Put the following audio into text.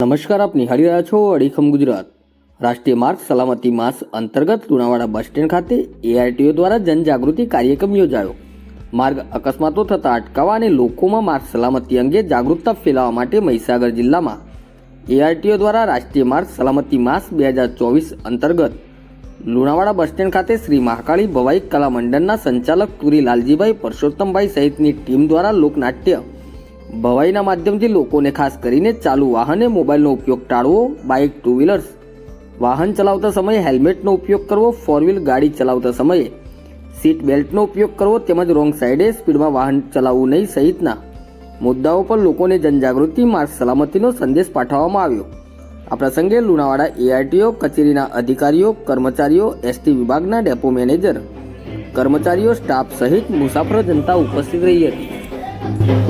નમસ્કાર, આપ નિહાળી રહ્યા છો અડીખમ ગુજરાત. રાષ્ટ્રીય માર્ગ સલામતી માસ અંતર્ગત લુણાવાડા બસ સ્ટેન્ડ ખાતે એઆરટીઓ દ્વારા જનજાગૃતિ કાર્યક્રમ યોજાયો. માર્ગ અકસ્માતો થતા અટકાવવા અને લોકોમાં માર્ગ સલામતી અંગે જાગૃતતા ફેલાવવા માટે મહીસાગર જિલ્લામાં એઆરટીઓ દ્વારા રાષ્ટ્રીય માર્ગ સલામતી માસ બે હજાર ચોવીસ અંતર્ગત લુણાવાડા બસ સ્ટેન્ડ ખાતે શ્રી મહાકાળી ભવાઈ કલા મંડળના સંચાલક તુરી લાલજીભાઈ પરસોત્તમભાઈ સહિતની ટીમ દ્વારા લોકનાટ્ય ભવાઈના માધ્યમથી લોકોને ખાસ કરીને ચાલુ વાહને મોબાઈલનો ઉપયોગ ટાળવો, બાઇક, ટુ વ્હીલર્સ. વાહન ચલાવતા સમયે હેલ્મેટનો ઉપયોગ કરવો, ફોર વ્હીલ ગાડી ચલાવતા સમયે સીટ બેલ્ટનો ઉપયોગ કરવો તેમજ રોંગ સાઈડે સ્પીડમાં વાહન ચલાવવું નહીં સહિતના મુદ્દાઓ પર લોકોને જનજાગૃતિ, માર્ગ સલામતીનો સંદેશ પાઠવવામાં આવ્યો. આ પ્રસંગે લુણાવાડા એઆરટીઓ, કચેરીના અધિકારીઓ, કર્મચારીઓ, એસટી વિભાગના ડેપો મેનેજર, કર્મચારીઓ, સ્ટાફ સહિત મુસાફરો જનતા ઉપસ્થિત રહી હતી.